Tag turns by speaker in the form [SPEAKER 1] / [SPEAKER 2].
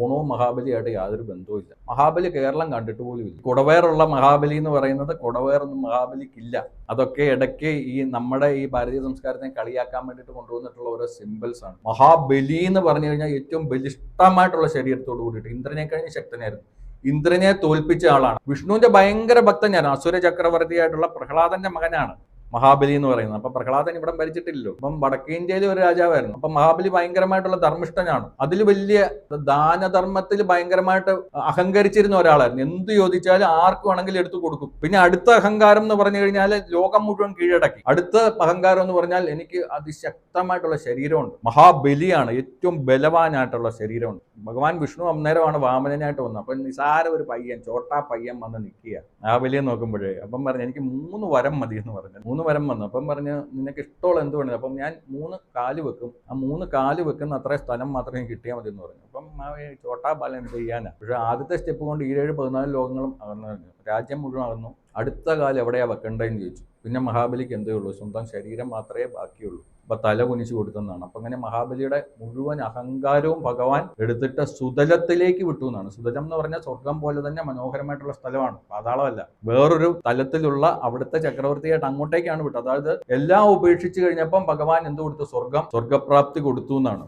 [SPEAKER 1] ഓണവും മഹാബലിയായിട്ട് യാതൊരു ബന്ധവുമില്ല മഹാബലി കേരളം കണ്ടിട്ട് പോലും ഇല്ല. കുടവേറുള്ള മഹാബലി എന്ന് പറയുന്നത് കുടവേറൊന്നും മഹാബലിക്കില്ല. അതൊക്കെ ഇടയ്ക്ക് ഈ നമ്മുടെ ഈ ഭാരതീയ സംസ്കാരത്തെ കളിയാക്കാൻ വേണ്ടിയിട്ട് കൊണ്ടുവന്നിട്ടുള്ള ഓരോ സിമ്പിൾസ് ആണ്. മഹാബലി എന്ന് പറഞ്ഞു കഴിഞ്ഞാൽ ഏറ്റവും ബലിഷ്ഠമായിട്ടുള്ള ശരീരത്തോട് കൂടിയിട്ട് ഇന്ദ്രനെ കഴിഞ്ഞ് ശക്തനായിരുന്നു. ഇന്ദ്രനെ തോൽപ്പിച്ച ആളാണ്. വിഷ്ണുവിന്റെ ഭയങ്കര ഭക്തനാണ് അസുര ചക്രവർത്തിയായിട്ടുള്ള പ്രഹ്ലാദന്റെ മകനാണ്. മഹാബലി എന്ന് പറയുന്നത്. അപ്പൊ പ്രഹ്ലാദൻ ഇവിടെ ഭരിച്ചിട്ടില്ലല്ലോ. അപ്പം വടക്കേ ഇന്ത്യയിലെ ഒരു രാജാവായിരുന്നു. അപ്പൊ മഹാബലി ഭയങ്കരമായിട്ടുള്ള ധർമ്മിഷ്ഠനാണ്. അതിൽ വലിയ ദാനധർമ്മത്തിൽ ഭയങ്കരമായിട്ട് അഹങ്കരിച്ചിരുന്ന ഒരാളായിരുന്നു. എന്ത് ചോദിച്ചാലും ആർക്ക് വേണമെങ്കിലും എടുത്തു കൊടുക്കും. പിന്നെ അടുത്ത അഹങ്കാരം എന്ന് പറഞ്ഞു കഴിഞ്ഞാൽ ലോകം മുഴുവൻ കീഴടക്കി. അടുത്ത അഹങ്കാരം എന്ന് പറഞ്ഞാൽ എനിക്ക് അതിശക്തമായിട്ടുള്ള ശരീരമുണ്ട്. മഹാബലിയാണ് ഏറ്റവും ബലവാനായിട്ടുള്ള ശരീരമുണ്ട്. ഭഗവാൻ വിഷ്ണു അന്നേരമാണ് വാമനനായിട്ട് വന്നത്. അപ്പൊ നിസാര ഒരു പയ്യൻ ചോട്ടാ പയ്യൻ വന്ന് നിൽക്കുക വലിയ നോക്കുമ്പോഴേ. അപ്പം പറഞ്ഞു എനിക്ക് മൂന്ന് വരം മതി എന്ന് പറഞ്ഞു. മൂന്ന് വരം വന്നു. അപ്പം പറഞ്ഞു നിനക്ക് ഇഷ്ടമുള്ള എന്ത് വേണമെങ്കിലും അപ്പം ഞാൻ മൂന്ന് കാൽ വെക്കും. ആ മൂന്ന് കാൽ വെക്കുന്ന അത്രയും സ്ഥലം മാത്രമേ കിട്ടിയാൽ മതി എന്ന് പറഞ്ഞു. അപ്പം ആ ഈ ചോട്ടാ ബാലൻ ചെയ്യാനാണ് ചെയ്യാനാ. പക്ഷെ ആദ്യത്തെ സ്റ്റെപ്പ് കൊണ്ട് ഏഴ് പതിനാല് ലോകങ്ങളും അകന്നു രാജ്യം മുഴുവൻ അകന്നു. അടുത്ത കാലം എവിടെയാണ് വെക്കേണ്ടതെന്ന് ചോദിച്ചു. പിന്നെ മഹാബലിക്ക് എന്തേ ഉള്ളൂ? സ്വന്തം ശരീരം മാത്രമേ ബാക്കിയുള്ളൂ. അപ്പൊ തല കുനിച്ചു കൊടുത്തെന്നാണ്. അപ്പൊ അങ്ങനെ മഹാബലിയുടെ മുഴുവൻ അഹങ്കാരവും ഭഗവാൻ എടുത്തിട്ട് സുതലത്തിലേക്ക് വിട്ടു എന്നാണ്. സുതലം എന്ന് പറഞ്ഞാൽ സ്വർഗം പോലെ തന്നെ മനോഹരമായിട്ടുള്ള സ്ഥലമാണ്. പാതാളമല്ല. വേറൊരു തലത്തിലുള്ള അവിടുത്തെ ചക്രവർത്തിയായിട്ട് അങ്ങോട്ടേക്കാണ് വിട്ടത്. അതായത് എല്ലാം ഉപേക്ഷിച്ച് കഴിഞ്ഞപ്പം ഭഗവാൻ എന്ത് കൊടുത്തു? സ്വർഗം സ്വർഗപ്രാപ്തി കൊടുത്തു എന്നാണ്.